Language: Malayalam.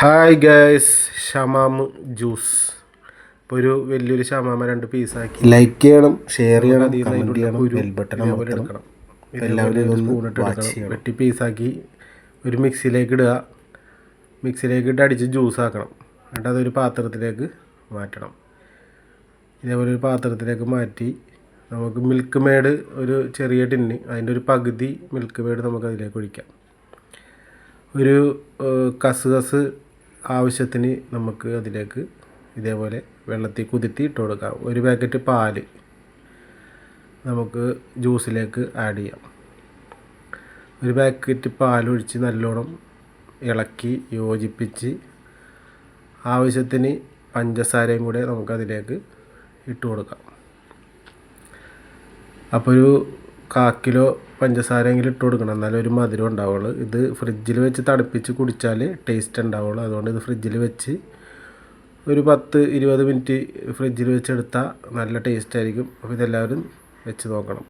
ഹായ് ഗൈസ് ഷമാമ് ജ്യൂസ് ഇപ്പൊ ഒരു വലിയൊരു ഷമാമ രണ്ട് പീസ് ആക്കി. ലൈക്ക് ചെയ്യണം ഷെയർ ചെയ്യണം വെട്ടി കമന്റ് ചെയ്യണം ബെൽ ബട്ടൺ അമർത്തണം. എടുക്കണം. എല്ലാവരും ഇതൊന്ന് സ്പൂണിട്ട് വാച്ച് എടുക്കണം. ചെയ്യണം. വെട്ടി പീസാക്കി ഒരു മിക്സിയിലേക്ക് ഇടുക. മിക്സിയിലേക്ക് ഇട്ട് അടിച്ച് ജ്യൂസ് ആക്കണം. എന്നിട്ട് അതൊരു പാത്രത്തിലേക്ക് മാറ്റണം. ഇതേപോലെ ഒരു പാത്രത്തിലേക്ക് മാറ്റി നമുക്ക് മിൽക്ക് മേഡ് ഒരു ചെറിയ ടിന്ന് അതിന്റെ ഒരു പകുതി മിൽക്ക് മേഡ് നമുക്ക് അതിലേക്ക് ഒഴിക്കാം. ഒരു കസ് കസുകസ് ആവശ്യത്തിന് നമുക്ക് അതിലേക്ക് ഇതേപോലെ വെള്ളത്തിൽ കുതിർത്തി ഇട്ട് കൊടുക്കാം. ഒരു പാക്കറ്റ് പാൽ നമുക്ക് ജ്യൂസിലേക്ക് ആഡ് ചെയ്യാം. ഒരു പാക്കറ്റ് പാലൊഴിച്ച് നല്ലോണം ഇളക്കി യോജിപ്പിച്ച് ആവശ്യത്തിന് പഞ്ചസാരയും കൂടെ നമുക്കതിലേക്ക് ഇട്ട് കൊടുക്കാം. അപ്പോൾ ഒരു കാ കിലോ പഞ്ചസാരയെങ്കിലും ഇട്ട് കൊടുക്കണം. എന്നാലേ ഒരു മധുരം ഉണ്ടാവുള്ളൂ. ഇത് ഫ്രിഡ്ജിൽ വെച്ച് തണുപ്പിച്ച് കുടിച്ചാൽ ടേസ്റ്റ് ഉണ്ടാവുള്ളൂ. അതുകൊണ്ട് ഇത് ഫ്രിഡ്ജിൽ വെച്ച് ഒരു പത്ത് ഇരുപത് മിനിറ്റ് ഫ്രിഡ്ജിൽ വെച്ചെടുത്താൽ നല്ല ടേസ്റ്റ് ആയിരിക്കും. അപ്പോൾ ഇതെല്ലാവരും വെച്ച് നോക്കണം.